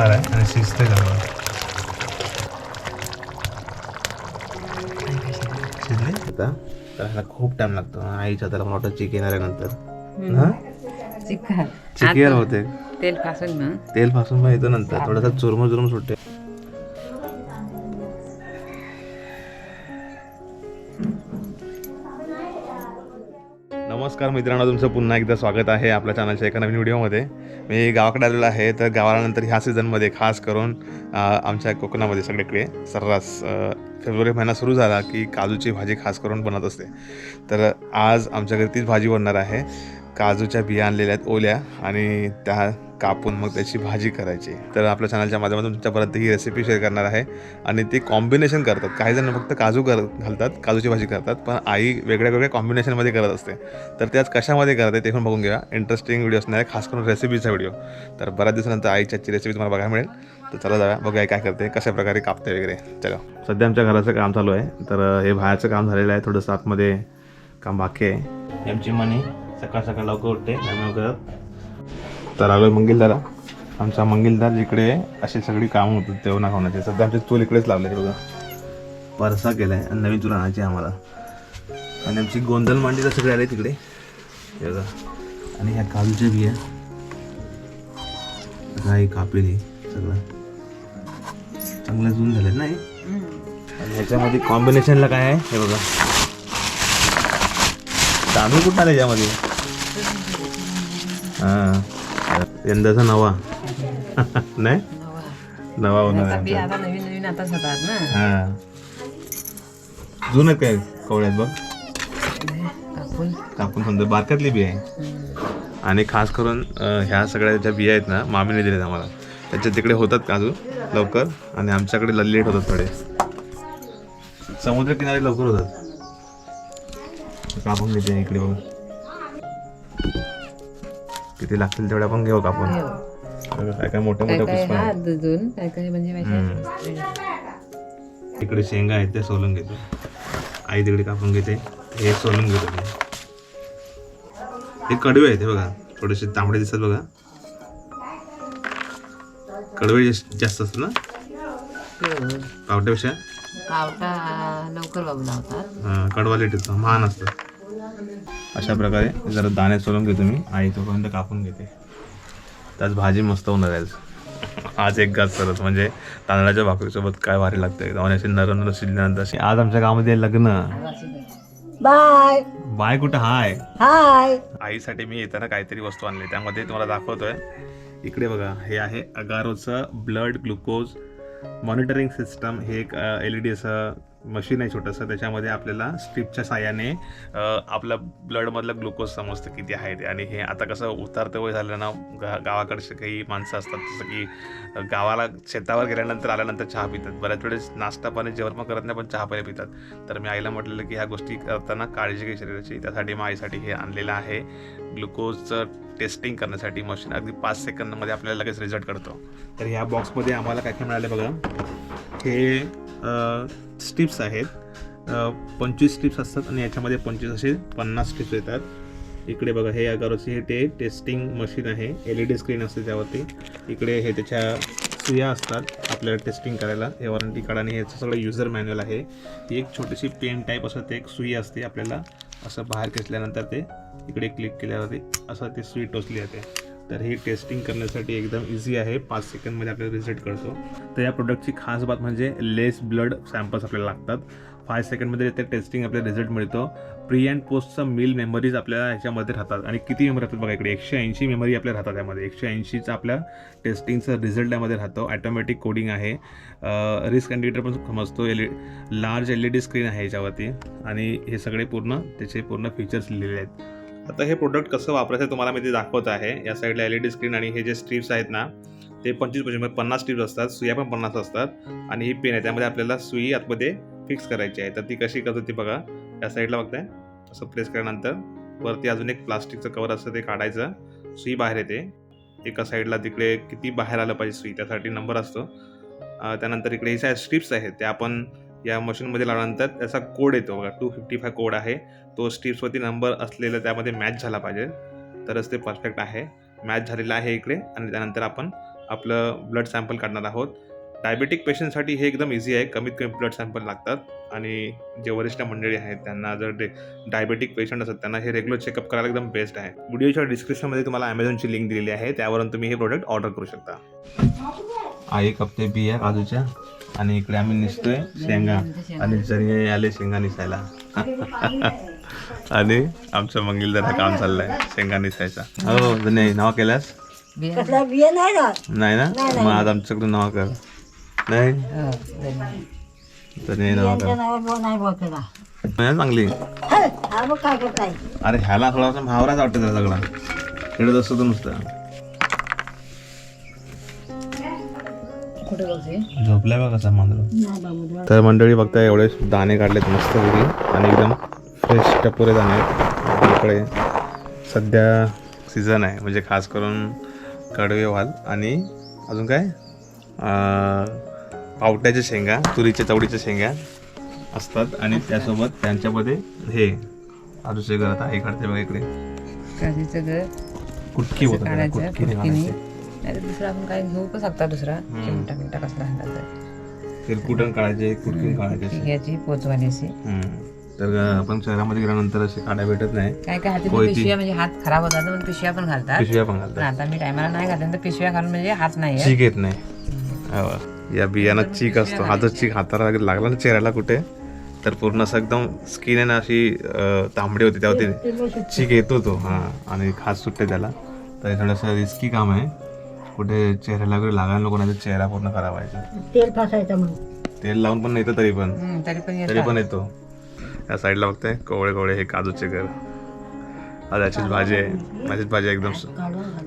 मसाला आहे आणि शिजते चांगलं शिजले आता तर ह्याला खूप टाइम लागतो आईच्या त्याला मोठं चिकन आल्यानंतर हा चिकन चिकन होते तेल फासून ना तेल फासून पण येतं नंतर थोडासा चुरमर चुरमर सुटते नमस्कार मित्रांनो तुमचं पुन्हा एकदा स्वागत आहे आपल्या चॅनलच्या एका नवीन व्हिडिओमध्ये. मी गावाकडे आलेलो आहे तर गावाला नंतर ह्या सीझनमध्ये खास करून आमच्या कोकणामध्ये सगळीकडे सर्रास फेब्रुवारी महिना सुरू झाला की काजूची भाजी खास करून बनत असते. तर आज आमच्या घरी तीच भाजी बनणार आहे. काजूच्या बिया आणलेल्या आहेत ओल्या आणि त्या कापून मग त्याची भाजी करायची. तर आपल्या चॅनलच्या माध्यमातून तुमच्यापर्यंत ही रेसिपी शेअर करणार आहे. आणि ते कॉम्बिनेशन करतात. काही जण फक्त काजू कर घालतात काजूची भाजी करतात पण आई वेगळ्या वेगळ्या कॉम्बिनेशनमध्ये करत असते. तर ते आज कशामध्ये करते ते पण बघून घ्या. इंटरेस्टिंग व्हिडिओ असणार आहे खास करून रेसिपीचा व्हिडिओ तर बऱ्याच दिवसानंतर आईची आजची रेसिपी तुम्हाला बघायला मिळेल. तर चला जाऊया बघूया काय करते कशा प्रकारे कापते वगैरे. चला. सध्या आमच्या घराचं काम चालू आहे. तर हे बाहेरचं काम झालेलं आहे थोडंसं आतमध्ये काम बाकी आहे. आमची मनी सकाळ सकाळ लवकर उठते त्यामुळे करत तर आलो मंगिलदारा आमचा मंगीलदार जिकडे अशी सगळी कामं होतात ना खावण्याचे सध्या आमचे चूल इकडेच लावले बघा. परसा केलाय आणि नवीन चूल आणायची आम्हाला. आणि आमची गोंधळ मांडी तर सगळे आले तिकडे बघा. आणि ह्या काजूच्या बिया. काही कापेली सगळं. चांगलं जून झाले नाही आणि ह्याच्यामध्ये कॉम्बिनेशनला काय आहे? हे बघा. तांदूळ कुठं आले याच्यामध्ये हा यंदाचा नवा नाही नवा होणार आहे बी आमचा. आता नवीन नवीन आताच होतात ना हा जुनं काय कवळ्यात बघ कापून कापून समजा बारक्यातली बी आहे. आणि खास करून अं, ह्या सगळ्या ज्या बिया आहेत ना मामीने दिल्यात आम्हाला त्याच्या तिकडे होतात काजू लवकर आणि आमच्याकडे लेट होतात थोडे समुद्र किनारे लवकर होतात कापून घेते इकडे बघ किती लागतील तेवढे आपण घेऊ कापून काय काय मोठ्या मोठ्या पुष्पा हा आहेत. दुजून काय काय म्हणजे. माहिती इकडे शेंगा आहेत त्या सोलून घेतो. आई तिकडे कापून घेते. हे सोलून घेतो मी. हे कडवे आहेत हे बघा. थोडेसे तांबडे दिसतात बघा. कडवे जास्त जास्त असतात ना? पावट्यापेक्षा? पावटा लवकर बाबू लावतात. हा, कडवा लेट येतो. महान असतं अशा प्रकारे जरा दाणे सोलून घेतो मी आई तोपर्यंत कापून घेते. त्याच भाजी मस्त होणार आहे आज. एक घास सरस म्हणजे तांदळाच्या भाकरीसोबत काय भारी लागतं एकदम आणि अशी नरम नरम शिजल्यानंतर आज आमच्या गावामध्ये लग्न. बाय. बाय कुठं? हाय. हाय. आईसाठी मी येताना काहीतरी वस्तू आणली. त्यामध्ये तुम्हाला दाखवतोय. इकडे बघा हे आहे अगारोचं ब्लड ग्लुकोज मॉनिटरिंग सिस्टम हे एक एल ई डी असं मशीन आहे छोटंसं त्याच्यामध्ये आपल्याला स्ट्रीपच्या साह्याने आपला ब्लडमधलं ग्लुकोज समजतं किती आहे ते. आणि हे आता कसं उतारतं वय झालं ना गा गावाकडचे काही माणसं असतात जसं की गावाला शेतावर गेल्यानंतर आल्यानंतर चहा पितात. बऱ्याच वेळेस नाश्ता पाणी जेवण पण करत नाही पण चहा पाणी पितात. तर मी आईला म्हटलेलं की ह्या गोष्टी करताना काळजी घे शरीराची. त्यासाठी मग आईसाठी हे आणलेलं आहे. ग्लुकोजचं टेस्टिंग करण्यासाठी मशीन अगदी पाच सेकंदमध्ये आपल्याला लगेच रिझल्ट करतो तर ह्या बॉक्समध्ये आम्हाला काय काय मिळाले बघा. हे स्टिप्स आहेत. पंचवीस स्टिप्स असतात आणि याच्यामध्ये पंचवीस असे पन्नास स्टिप्स येतात. इकडे बघा हे अगारोचे हे ते टेस्टिंग मशीन आहे. एल ई डी स्क्रीन असते त्यावरती. इकडे हे त्याच्या सुया असतात आपल्याला टेस्टिंग करायला. हे वॉरंटी कार्ड आणि ह्याचं सगळं युजर मॅन्युअल आहे. ती एक छोटीशी पेन टाईप असं ते एक सुई असते आपल्याला. असं बाहेर खेचल्यानंतर ते इकडे क्लिक केल्यावरती असं ते सुई टोचली जाते. तर हे टेस्टिंग करण्यासाठी एकदम इझी आहे. पाच सेकंडमध्ये आपल्याला रिझल्ट कळतो तर या प्रोडक्टची खास बात म्हणजे लेस ब्लड सॅम्पल्स आपल्याला लागतात. फाय सेकंडमध्ये ते टेस्टिंग आपल्याला रिझल्ट मिळतो. प्री अँड पोस्टचा मिल मेमरीज आपल्याला ह्याच्यामध्ये राहतात. आणि किती मेमरी राहतात बघा इकडे. एकशे ऐंशी मेमरी आपल्या राहतात त्यामध्ये एकशे ऐंशीचा आपल्या टेस्टिंगचा रिझल्ट त्यामध्ये राहतो. ॲटोमॅटिक कोडिंग आहे. रिस्क इंडिकेटर पण समजतो. L large L E D screen आहे याच्यावरती. आणि हे सगळे पूर्ण त्याचे पूर्ण फीचर्स लिहिलेले आहेत. आता हे प्रोडक्ट कसं वापरायचं तुम्हाला मी ते दाखवत आहे. या साईडला एल ई डी स्क्रीन आणि हे जे स्ट्रीप्स आहेत ना ते पंचवीस पंचवीस म्हणजे पन्नास स्ट्रीप्स असतात सुया पण पन्नास असतात. आणि ही पेन आहे त्यामध्ये आपल्याला सुई आतमध्ये फिक्स करायची आहे. तर ती कशी करतो ती बघा. या साईडला बघताय. असं प्रेस केल्यानंतर वरती अजून एक प्लास्टिकचं कवर असतं ते काढायचं. सुई बाहेर येते. एका साईडला तिकडे किती बाहेर आलं पाहिजे सुई त्यासाठी नंबर असतो. त्यानंतर इकडे ज्या स्ट्रिप्स आहेत त्या आपण या मशीनमध्ये लावल्यानंतर त्याचा कोड येतो बघा टू फिफ्टी फाय कोड आहे. तो स्टिप्सवरती नंबर असलेला त्यामध्ये मॅच झाला पाहिजे. तरच ते परफेक्ट आहे. मॅच झालेला आहे इकडे आणि त्यानंतर आपण आपलं ब्लड सॅम्पल काढणार आहोत. डायबेटिक पेशंटसाठी हे एकदम इझी आहे. कमीत कमी ब्लड सॅम्पल लागतात. आणि जे वरिष्ठ मंडळी आहेत त्यांना जर डे डायबेटिक पेशंट असतात त्यांना हे रेग्युलर चेकअप करायला एकदम बेस्ट आहे. व्हिडिओच्या डिस्क्रिप्शनमध्ये तुम्हाला अमेझॉनची लिंक दिलेली आहे. त्यावरून तुम्ही हे प्रोडक्ट ऑर्डर करू शकता. आई बी आहे काजूच्या. आणि इकडे आम्ही निसतोय शेंगा. आणि जरी आले शेंगा निसायला. आणि आमचं मंगील जरा काम चाललंय शेंगा निसायचा. हो. नाही नाव बिया? नाही ना? नाही ना मग आज आमच्याकडून नाव कर. नाही? तर नाही नाव कर. चांगली? हा अरे ह्याला थोडासा महावराच वाटतं त्याला सगळा. खेळत असतो तो नुसतं. झोपलाय बघा कसा मांजर तर मंडळी बघता एवढे दाणे काढलेत मस्त आणि एकदम फ्रेश टपोरे दाणे आहेत. इकडे सध्या सीझन आहे म्हणजे खास करून कडवे वाल आणि अजून काय? अं, पावट्याच्या शेंगा तुरीच्या चवडीच्या शेंगा असतात आणि त्यासोबत त्यांच्यामध्ये हे आजूचे घर आता काढते बघा इकडे. काजीचं घर. कुटकी कुटकीने कुटकीने. नाही तर दुसरं आपण काही घेऊ पण शकता दुसरा. चिमटा मिमटा कसला हंगा तर तेलकुटण काढायचे कुटकी काढायचे. घ्यायची पोचवाली अशी. तर आपण शहरामध्ये गेल्यानंतर असे काढा भेटत नाही. काय काय हाती. पिशव्या म्हणजे हात खराब होतात म्हणून पिशव्या पण घालतात. पिशव्या पण पण घालतात आता मी टायमाला नाही घातल्या तर पिशव्या घालून म्हणजे हात नाही आहे. चीक येत नाही. हो. या बियाणं चीक असतो. हा जर चीक हाताला लागला लागला ना चेहऱ्याला कुठे? तर पूर्ण असं एकदम स्किन आहे ना अशी अं, तांबडी होती तेव्हा ते चीक येतो तो हा आणि खास सुटते त्याला. तर हे थोडंसं रिस्की काम आहे. कुठे चेहऱ्याला वगैरे लागायला नको नाही तर चेहरा पूर्ण खराब व्हायचा. तेल फासायचं मग तेल लावून पण येतं तरी पण. हम्म, तरी पण तरी येतात पण येतो. या साईडला बघताय कोवळे कोवळे हे काजूचे घर. आज याचीच भाजी आहे. माझीच भाजी आहे एकदम सु-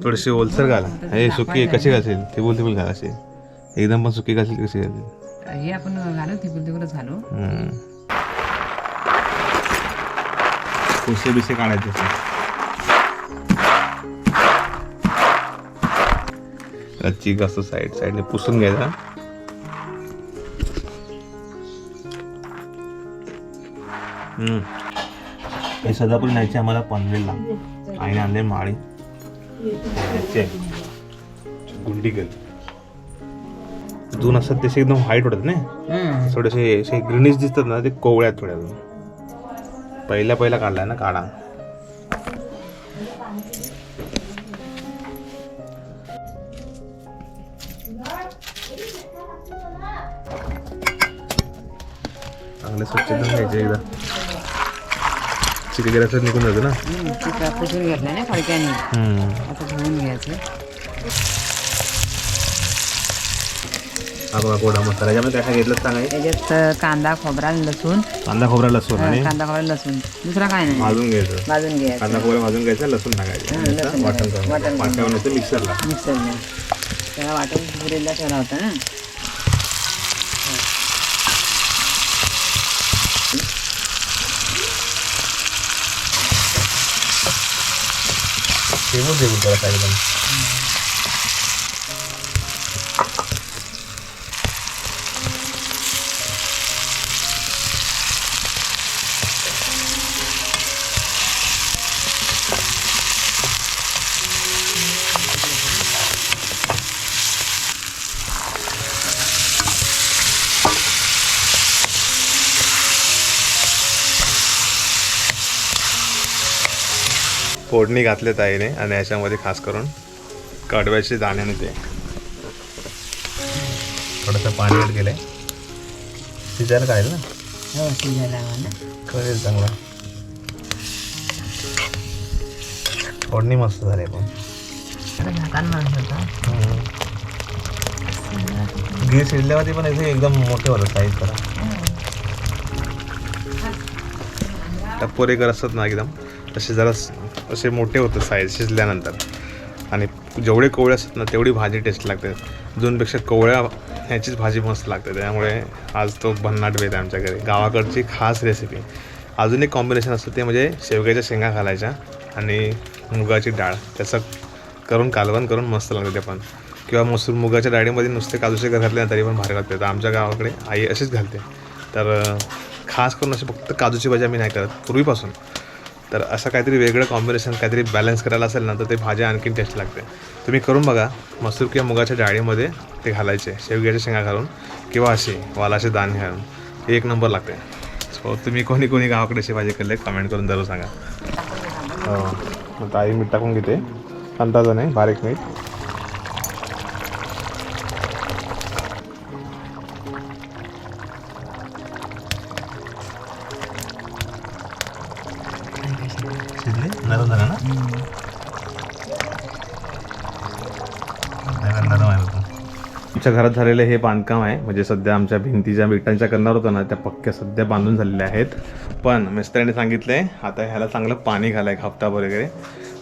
थोडीशी ओलसर घाल. हे सुकी कशी घालशील? ती बोल ती बोल घाल अशी. एकदम पण सुकी घालशील कशी घालशील? हे आपण घालू तिकडून तिकडूनच घालू. पुसे बिसे काढायचे. चीक असतो साईड साईडने पुसून घ्यायचा. हे सदापूर न्यायचे आम्हाला पनवेलला आईने आणले माळी. गुंडी गल दोन असतात तसे एकदम व्हाईट होतात ना? थोडेसे असे ग्रीनिश दिसतात ना ते कोवळ्या आहेत थोड्या. पहिल्या पहिला काढलाय ना काढा. चांगले स्वच्छ धुवून घ्यायचे एकदा. चिकन गेल्याचं निघून जातं ना. पुसून घेतलं ना फडक्याने. हम्म. आता धुवून घ्यायचं. हा बघा गोडा मसाला. याच्यामध्ये काय काय घेतलं सांगाय त्याच्यात कांदा खोबरा लसूण. कांदा खोबरा लसूण आणि? कांदा खोबरा लसूण. दुसरा काय नाही. भाजून घ्यायचं. भाजून घ्यायचं. कांदा खोबरा भाजून घ्यायचा लसूण टाकायचं. लसूण वाटण टाकायचं. करून. वाटण वाटण बनवायचं मिक्सरला. मिक्सरला त्याला वाटून पुरेला ठेवला होता ना. ठेवून देऊ त्याला एकदम फोडणी घातले ताईने आणि याच्यामध्ये खास करून कडव्याचे दाण्याने ते. थोडंसं पाणी ऍड केलंय. शिजायला काय ना? हो शिजायला कळेल चांगला. फोडणी मस्त झाली पण. गिर शिजल्यावरती पण इथे एकदम मोठे होतं साईज करा टप्पोरेकर असतात ना एकदम. तसे जरा असे मोठे होतं साईज शिजल्यानंतर. आणि जेवढे कोवळे असतात ना तेवढी भाजी टेस्ट लागते. दोनपेक्षा कोवळ्या ह्याचीच भाजी मस्त लागते. त्यामुळे आज तो भन्नाट बेत आहे आमच्या घरी. गावाकडची खास रेसिपी अजून एक कॉम्बिनेशन असतं ते म्हणजे शेवग्याच्या शेंगा घालायच्या आणि मुगाची डाळ. त्याचं करून कालवण करून मस्त लागते ते पण. किंवा मसूर मुगाच्या डाळीमध्ये नुसते काजूचे घर घातले तरी पण भारी लागते. तर आमच्या गावाकडे आई अशीच घालते. तर खास करून असे फक्त काजूची भाजी आम्ही नाही करत. पूर्वीपासून. तर असं काहीतरी वेगळं कॉम्बिनेशन काहीतरी बॅलन्स करायला असेल ना तर ते भाज्या आणखीन टेस्ट लागते. तुम्ही करून बघा मसूर किंवा मुगाच्या डाळीमध्ये ते घालायचे शेवग्याच्या शेंगा घालून किंवा असे वालाचे दाणे घालून. हे एक नंबर लागते. सो तुम्ही कोणी कोणी गावाकडे अशी भाजी केली कमेंट करून जरूर सांगा. हो मग आई मीठ टाकून घेते. अंदाजा नाही बारीक मीठ. आमच्या घरात झालेलं हे बांधकाम आहे. म्हणजे सध्या आमच्या भिंतीच्या विटांच्या करणार होतं ना त्या पक्क्या सध्या बांधून झालेल्या आहेत. पण मिस्त्रीने सांगितले आता ह्याला चांगलं पाणी घालाय हप्ताभर वगैरे.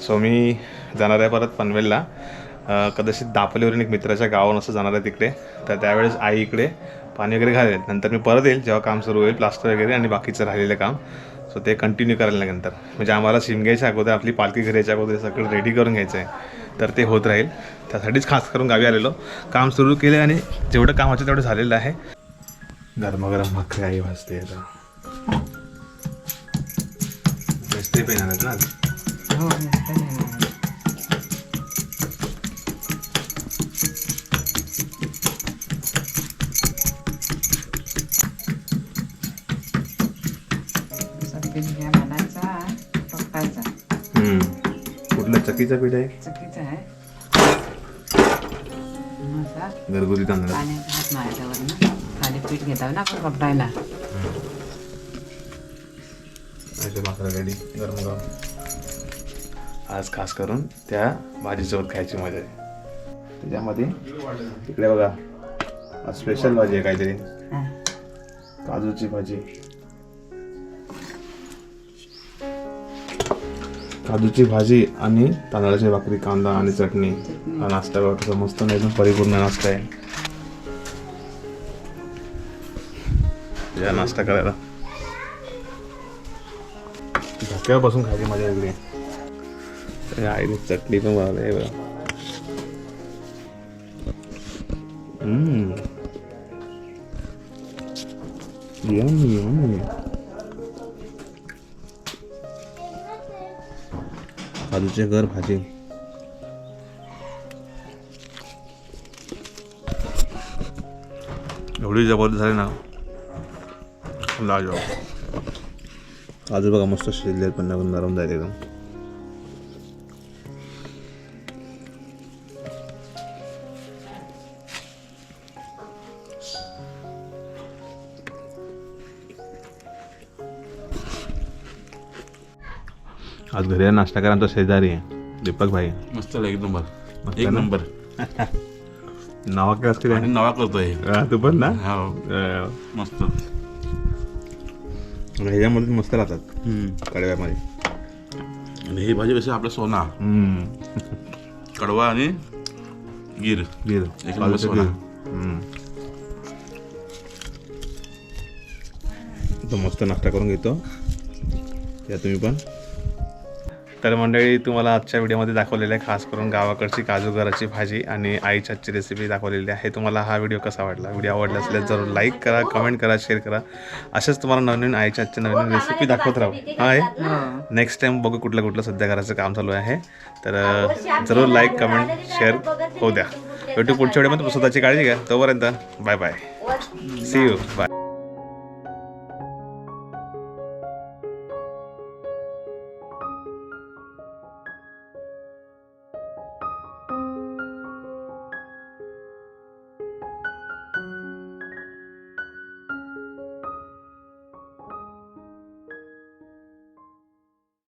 सो मी जाणार आहे परत पनवेलला. कदाचित दापोलीवरून एक मित्राच्या गावावर असं जाणार आहे तिकडे. तर त्यावेळेस आई इकडे पाणी वगैरे घालेल. नंतर मी परत येईल जेव्हा काम सुरू होईल प्लास्टर वगैरे आणि बाकीचं राहिलेलं काम. सो ते कंटिन्यू करायला नंतर. म्हणजे आम्हाला शिमग्याच्या अगोदर आपली पालखी घरायच्या अगोदर सगळं रेडी करून घ्यायचं आहे तर ते होत राहील. त्यासाठीच खास करून गावी आलेलो. काम सुरू केले आणि जेवढं काम होतं तेवढं झालेलं आहे. गरमागरम भाकरी आई भाजते आता. ना. हो. कुठलं? चकीचं पीठ आहे? घरगुती तांदळा पाण्याचा हात मारायचा वरनं खाली पीठ घेताव ना आपण रेडी गरम गरम. आज खास करून त्या भाजीसोबत खायची मजा आहे. त्याच्यामध्ये इकडे बघा. स्पेशल भाजी आहे काहीतरी. काजूची भाजी. काजूची भाजी आणि तांदळाची भाकरी कांदा आणि चटणी. हा नाश्ता बघा कसा मस्त नाही एकदम परिपूर्ण नाश्ता आहे. या नाश्ता करायला. धक्क्यापासून खायची मजा वेगळी आईने चटणी पण बनवली आहे बघा. हम्म. Yummy, yummy. काजूचे घर भाजी. एवढी जबरदस्त झाली ना. लाजवाब. काजू बघा मस्त शिजले पण नरम जाईल एकदम. आज घरी नाश्ता करा तो शेजारी आहे. दीपक भाई. मस्त एक नंबर. एक? नंबर. नावा काय असते आणि नवा करतोय. हा, तू पण ना? हा. मस्त. ह्याच्यामध्ये मस्त राहतात. कडव्यामध्ये आणि ही भाजी कशी आपला सोना. कडवा आणि गिर. गिर. एक नंबर सोना. तो मस्त नाश्ता करून घेतो. या तुम्ही पण. तर मंडळी तुम्हाला आजच्या व्हिडिओमध्ये दाखवलेलं आहे खास करून गावाकडची काजूगराची भाजी आणि आईच्या आजची रेसिपी दाखवलेली आहे. तुम्हाला हा व्हिडिओ कसा वाटला? व्हिडिओ आवडला असल्यास जरूर लाईक करा कमेंट करा शेअर करा. असेच तुम्हाला नवीन आईच्या आजच्या नवीन रेसिपी दाखवत राहू. हा आहे? नेक्स्ट टाईम बघू कुठलं कुठलं सध्या घराचं काम चालू आहे. तर जरूर लाईक कमेंट शेअर होऊ द्या. भेटू पुढच्या व्हिडिओमध्ये स्वतःची काळजी घ्या. तोपर्यंत bye bye see you bye